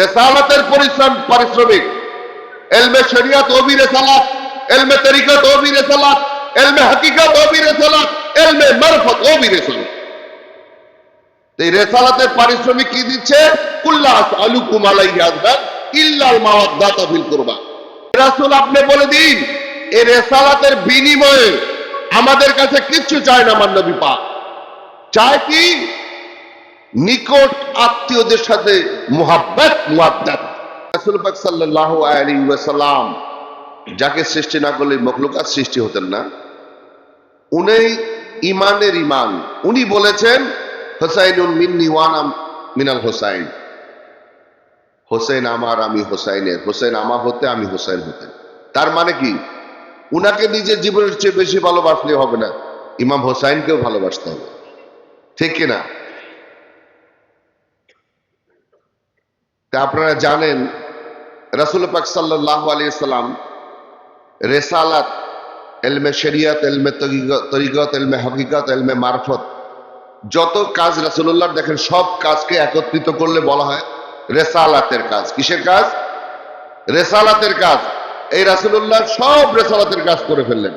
রেসালাতের পরিশ্রম পারিশ্রমিক। এলমে শরিয়ত ওবি রেসালাত। এলমে তরিকত ওবি রেসালাত। এলমে হাকিকত ওবি রেসালাত। এলমে মারফত ওবি রেসালাত। এই রেসালাতের পারিশ্রমিক কি দিচ্ছে? কুল্লাস আলুকুম আলাইহি আজদান ইল্লাল মাওয়াদ্দাতা ফিল কুরবা। রাসূল, আপনি বলে দিন, এই রেসালাতের বিনিময়ে আমাদের কাছে কিচ্ছু চায় না আমার নবী পাক। চায় কি? নিকট আত্মীয়দের সাথে মোহাব্বত মুআদ্দাত রাসূল পাক সাল্লাল্লাহু আলাইহি ওয়াসাল্লাম যাকে সৃষ্টি না করলে মখলুকাত সৃষ্টি হতেন না উনি ইমানের ইমান উনি বলেছেন হোসাইনুল মিন্নি ওয়ানাম মিনাল হোসাইন। হোসেন আমার, আমি হোসাইনের। হোসেন আমার হতে, আমি হোসেন হতে। তার মানে কি? উনাকে নিজের জীবনের চেয়ে বেশি ভালোবাসলে হবে না। ইমাম হোসাইনকেও ভালোবাসতে হবে। ঠিক কিনা? তা আপনারা জানেন, রাসুল পাক সাল্লাহ আলিয়া সাল্লাম রেসালাত, এলমে শরিয়াত, এলমে তরিগত- এলমে হকিকত, এলমে মারফত, যত কাজ রাসুল্লাহর দেখেন, সব কাজকে একত্রিত করলে বলা হয় রেসালাতের কাজ। কিসের কাজ? রেসালাতের কাজ। এই রাসুল্লাহ সব রেসালাতের কাজ করে ফেললেন।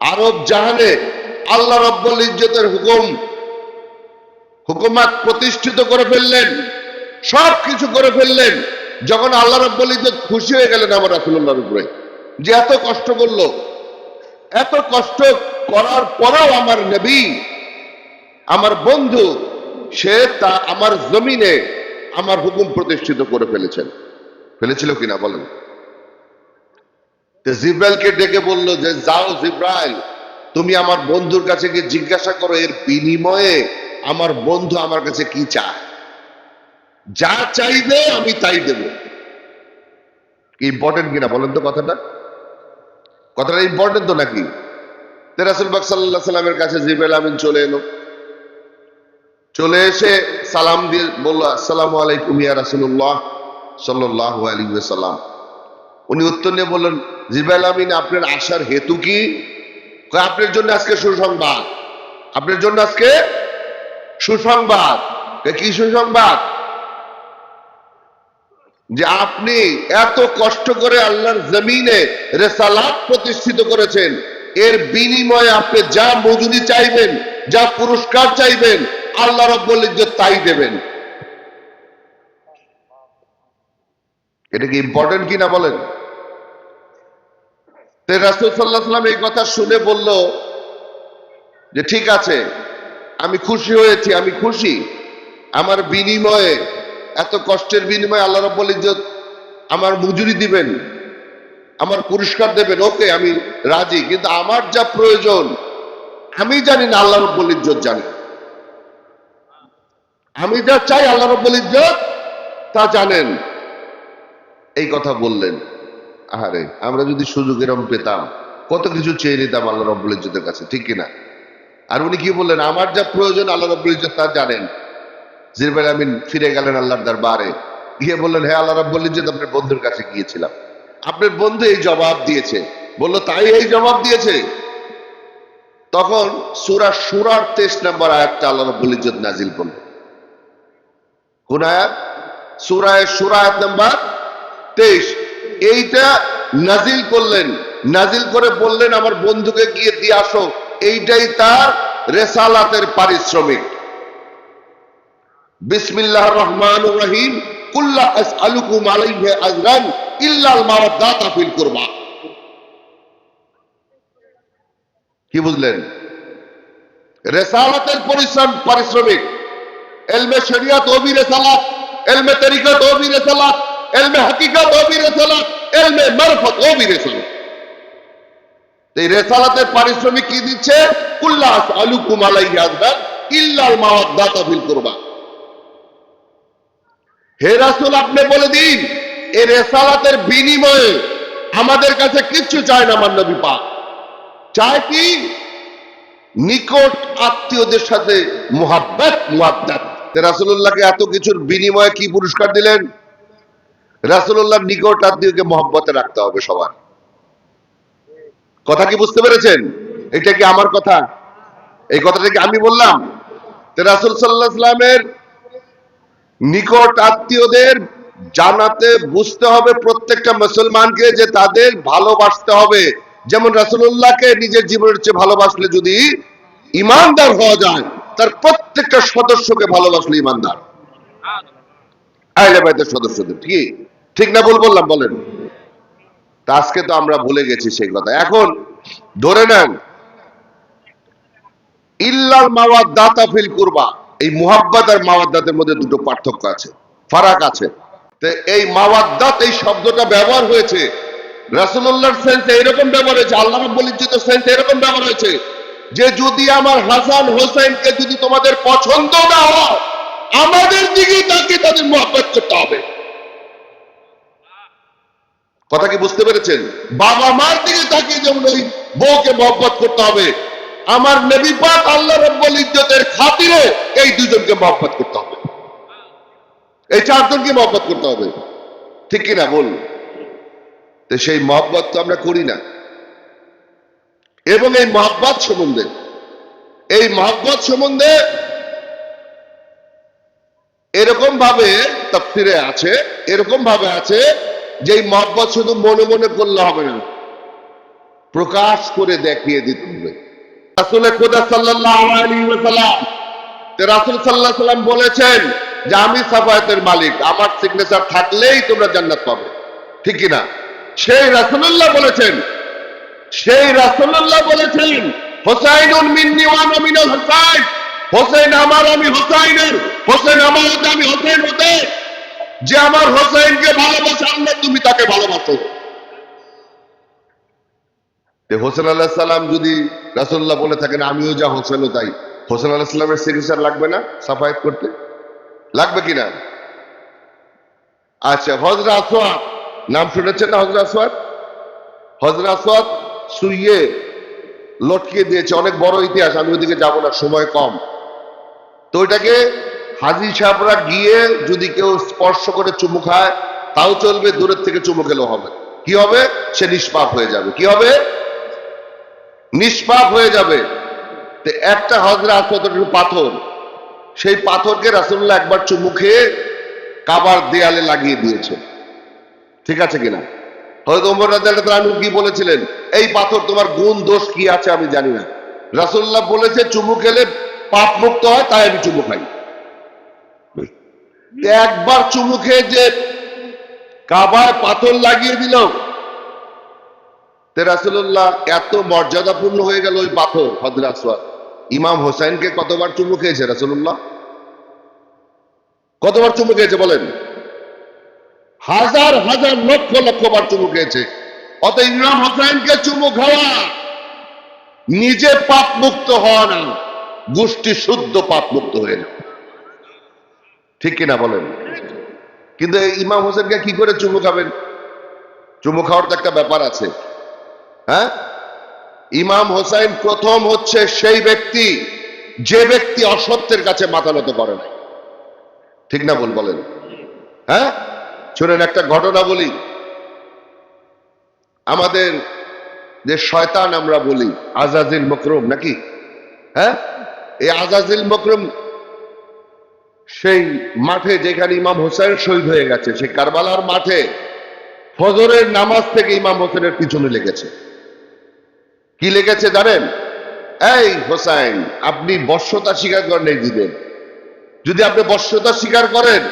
আরব জাহানে আল্লাহ রব্বুল ইজ্জতের হুকুম, হুকুমাত প্রতিষ্ঠিত করে ফেললেন। সব কিছু করে ফেললেন। যখন আল্লাহ রব্বুল ইজ্জত খুশি হয়ে গেলেন আমার রাসুল্লাহর উপরে। যে এত কষ্ট করল। এত কষ্ট করার পরেও আমার নবী, আমার বন্ধু, সে তা আমার জমিনে আমার হুকুম প্রতিষ্ঠিত করে ফেলেছেন। ফেলেছিল কিনা বলেন? জিব্রাইলকে ডেকে বলল যে, যাও জিব্রাইল, তুমি আমার বন্ধুর কাছে গিয়ে জিজ্ঞাসা করো, এর বিনিময়ে আমার বন্ধু আমার কাছে কি চায়? যা চাইবে আমি তাই দেব। ইম্পর্টেন্ট কিনা বলেন তো কথাটা? কথাটা ইম্পর্টেন্ট তো নাকি? তো রাসুলবাগ সাল্লাহ সাল্লামের কাছে জিব্রাইল আমিন চলে এলো। চলে এসে সালাম দিয়ে বলল, আসসালামু আলাইকুম ইয়া রাসুল্লাহ সাল্লাহ আলী সাল্লাম উনি উত্তর নিয়ে বললেন জিবাইল আমিন, আপনার আসার হেতু কি? আপনার জন্য আজকে সুসংবাদ। আপনার জন্য আজকে সুসংবাদ। কি সুসংবাদ? যে আপনি এত কষ্ট করে আল্লাহর জমিনে রেসালাত প্রতিষ্ঠিত করেছেন। এর বিনিময়ে আপনি যা মজুরি চাইবেন, যা পুরস্কার চাইবেন, আল্লাহ রব্বুল ইজ্জত তাই দেবেন। এটা কি ইম্পর্টেন্ট কিনা বলেন? রাসুল সাল্লাহ এই কথা শুনে বলল যে, ঠিক আছে, আমি খুশি হয়েছি, আমি খুশি। আমার বিনিময়ে এত কষ্টের বিনিময়ে আল্লাহ রব্বুল ইজ্জত আমার মজুরি দিবেন, আমার পুরস্কার দেবেন, ওকে আমি রাজি, কিন্তু আমার যা প্রয়োজন, আমি জানি না আল্লাহ রব্বুল ইজ্জত জানে। আমি যা চাই আল্লাহ রব্বুল ইজ্জত, তা জানেন। এই কথা বললেন, আহারে, আমরা যদি সুযোগ এরম পেতাম, কত কিছু চেয়ে নিতাম আল্লাহ রব্বুল ইজ্জতের কাছে, ঠিক কিনা? আর উনি কি বললেন, আমার যা প্রয়োজন আল্লাহ রব্বুল ইজ্জত তা জানেন। জিরবেল আমিন ফিরে গেলেন আল্লাহর দরবারে। গিয়ে বললেন হ্যাঁ আল্লাহ রব্বুল ইজ্জত, আপনার বন্ধুর কাছে গিয়েছিলাম। আপনার বন্ধু এই জবাব দিয়েছে। বলল, তাই এই জবাব দিয়েছে? তখন সুরা সুরার তেইশ নম্বর আয়াতটা আল্লাহ রব্বুল ইজ্জত নাজিল করল। কোন আয়াত? সুরায় সুরা আয়াত নাম্বার তেইশ। এইটা নাজিল করলেন। নাজিল করে বললেন, আমার বন্ধুকে গিয়ে দিয়ে আসো। এইটাই তার রেসালাতের পারিশ্রমিক। বিসমিল্লাহ রহমান রহিম, কুল্লা আসআলুকুম আলাইহি আজরান ইল্লাল মাওয়াদ্দাতা ফিল কুরবা। কি বুঝলেন? রেসালাতের পরিশ্রম পারিশ্রমিক, এলমে শরিয়ত ওবি রেসালাত, এলমে তরিকত ওবি রেসালাত, এলমে হাকিকত ওবি রেসালাত, এলমে মারফত ওবি রেসালাত। এই রেসালাতের পারিশ্রমিক কি দিচ্ছে? কুল্লাস আলুকুম আলাইহি আজদান ইল্লাল মাওয়াদ্দাতা ফিল কুরবা। হে রাসূল, আপনি বলে দিন এ রেসালাতের বিনিময়ে আমাদের কাছে কিচ্ছু চায় না আমার নবী পাক। চায় কি? নিকট আত্মীয়দের সাথে মোহাব্বত, মুআদ্দাত। রাসূলুল্লাহকে এত কিছুর বিনিময়ে কি পুরস্কার দিলেন? রাসূলুল্লাহ নিকট আত্মীয়কে মহব্বতে রাখতে হবে সবার। কথা কি বুঝতে পেরেছেন? এটা কি আমার কথা? এই কথাটা কি আমি বললাম? রাসূল সাল্লাল্লাহু সাল্লামের নিকট আত্মীয়দের জানাতে বুঝতে হবে প্রত্যেকটা মুসলমানকে যে তাদের ভালোবাসতে হবে। যেমন রাসূলুল্লাহকে নিজের জীবনের চেয়ে ভালোবাসলে যদি ইমানদার হওয়া যায়, তার প্রত্যেকটা সদস্যকে ভালোবাসলে ইমানদার সদস্যদের ঠিক ঠিক না ভুল বললাম, বলেন। আজকে তো আমরা ভুলে গেছি সেই কথা। এখন ধরে নেন, ইল্লাল মাওয়াদ্দাতা ফিল কুরবা। এই মুহাব্বত আর মাওয়াদ্দাতের মধ্যে দুটো পার্থক্য আছে, ফারাক আছে। তো এই মাওয়াদ্দাত এই শব্দটা ব্যবহার হয়েছে। রাসূলুল্লাহর সেন্সে এরকম ব্যবহার হয়েছে, আল্লাহ রাব্বুল ইজ্জতের সেন্সে এরকম ব্যবহার হয়েছে, যে যদি আমার হাসান হোসেনকে যদি তোমাদের পছন্দ না হয়, আমাদের দিকে তাকে তাদের মহব্বত করতে হবে। কথা কি বুঝতে পেরেছেন? বাবা মার দিকে তাকে যেমন ওই বউকে মহব্বত করতে হবে আমার নবী পাক আল্লাহ রব্বুল ইজ্জতের খাতিরে এই দুজনকে মহব্বত করতে হবে। এই চারজনকে মহব্বত করতে হবে। ঠিক কিনা বল? তো সেই মহব্বত তো আমরা করি না। এবং এই মহব্বত সম্বন্ধে, এই মহব্বত সম্বন্ধে এরকম ভাবে তফসিরে আছে এরকম ভাবে আছে যে এই মহব্বত শুধু মনে মনে করলে হবে না। প্রকাশ করে দেখিয়ে দিতে হবে। রাসূল খুদা সাল্লাল্লাহু আলাইহি ওয়াসাল্লাম তে রাসূল সাল্লাল্লাহু আলাইহি সাল্লাম বলেছেন যে আমি সাফায়াতের মালিক, আমার সিগনেচার থাকলেই তোমরা জান্নাত পাবে। ঠিক সেই রাসূলুল্লাহ বলেছেন, সেই রাসূলুল্লাহ বলেছেন, হোসাইনুন মিন্নি ওয়া আনা মিনাল হোসাইন। হোসেন আমার, আমি হোসাইনের। হোসেন আমার আমি হোসেন হতে। যে আমার হোসেনকে ভালোবাসে, আল্লাহ তুমি তাকে ভালোবাসো। হোসেন আল্লাহ সাল্লাম যদি রাসুল্লাহ বলে থাকেন, আমিও যা হোসেনও তাই। হোসেন আল্লাহ সাল্লামের সিগনেচার লাগবে না সাফায়াত করতে? লাগবে কিনা? আচ্ছা হজরা আসওয়াদ, নাম শুনেছেন না হজরা আসওয়াদ? হজরা আসওয়াদ শুইয়ে লটকে দিয়েছে, অনেক বড় ইতিহাস, আমি ওদিকে যাব না, সময় কম। তো ওইটাকে হাজি সাহেবরা গিয়ে যদি কেউ স্পর্শ করে চুমু খায়, তাও চলবে, দূরের থেকে চুমু খেলেও হবে। কি হবে? সে নিষ্পাপ হয়ে যাবে। কি হবে? নিষ্পাপ হয়ে যাবে। একটা হজরা আসত পাথর। সেই পাথরকে রাসুল্লাহ একবার চুমু খেয়ে কাবার দেয়ালে লাগিয়ে দিয়েছে। ঠিক আছে কিনা? হয়তো ওমর রাজু কি বলেছিলেন? এই পাথর তোমার গুণ, দোষ কি আছে আমি জানি না। রাসুল্লাহ বলেছে, চুমু খেলে পাপ মুক্ত হয়, তাই আমি চুমু খাই। একবার চুমু খেয়ে যে কাবায় পাথর লাগিয়ে দিল তে রাসুল্লাহ এত মর্যাদাপূর্ণ হয়ে গেল ওই পাথর হজরাসওয়াদ ইমাম হোসেনকে কতবার চুমু খেয়েছে রাসুল্লাহ কতবার চুমু খেয়েছে বলেন? হাজার হাজার, লক্ষ লক্ষ বার চুমু খেয়েছে। অত ইমাম হোসেনকে চুমু খাওয়া নিজে পাপ মুক্ত হওয়া না, গোষ্ঠী শুদ্ধ পাপ মুক্ত হয়ে না। ঠিক কিনা বলেন? কিন্তু ইমাম হোসেনকে কি করে চুমু খাবেন? চুমু খাওয়ার তো একটা ব্যাপার আছে। হ্যাঁ? ইমাম হোসাইন প্রথম হচ্ছে সেই ব্যক্তি, যে ব্যক্তি অসত্যের কাছে মাথা নত করে না ঠিক না বল বলেন? হ্যাঁ? শুনেন, একটা ঘটনা বলি। আমাদের যে শয়তান আমরা বলি, আজাজিল মকরম নাকি? হ্যাঁ? এই আজাজিল মকরম সেই মাঠে যেখানে ইমাম হোসেন শহীদ হয়ে গেছে, সেই কারবালার মাঠে ফজরের নামাজ থেকে ইমাম হোসেনের পিছনে লেগেছে। কি লেগেছে জানেন? এই হোসাইন, আপনি বর্ষতা স্বীকার করেন দিনের যদি আপনি বর্ষতা স্বীকার করেন,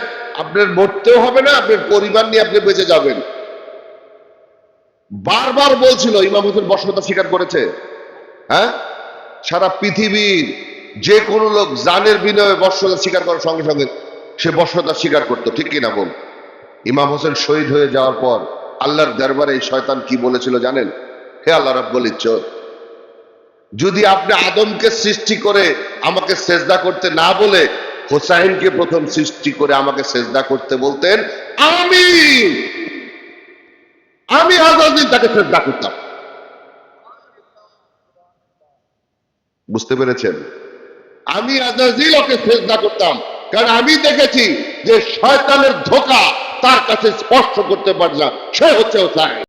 আপনার মরতেও হবে না, আপনার পরিবার নিয়ে আপনি বেঁচে যাবেন। বারবার বলছিল, ইমাম হোসেন বর্ষতা স্বীকার করেছে। হ্যাঁ? সারা পৃথিবীর যে কোনো লোক জানের বিনয়ে বর্ষতা স্বীকার করার সঙ্গে সঙ্গে সে বর্ষতা স্বীকার করতো, ঠিক কিনা বল ইমাম হোসেন শহীদ হয়ে যাওয়ার পর আল্লাহর দরবারে শয়তান কি বলেছিল জানেন? হে আল্লাহ রাব্বুল ইজ্জত যদি আপনি আদমকে সৃষ্টি করে আমাকে সেজদা করতে না বলে, হোসাইনকে প্রথম সৃষ্টি করে আমাকে সেজদা করতে বলতেন, আমি আমি আজাদিন তাকে সেজদা করতাম। বুঝতে পেরেছেন? আমি আজাজিল ওকে সেজদা করতাম, কারণ আমি দেখেছি যে শয়তানের ধোকা তার কাছে স্পর্শ করতে পারলাম সে হচ্ছে হোসাইন।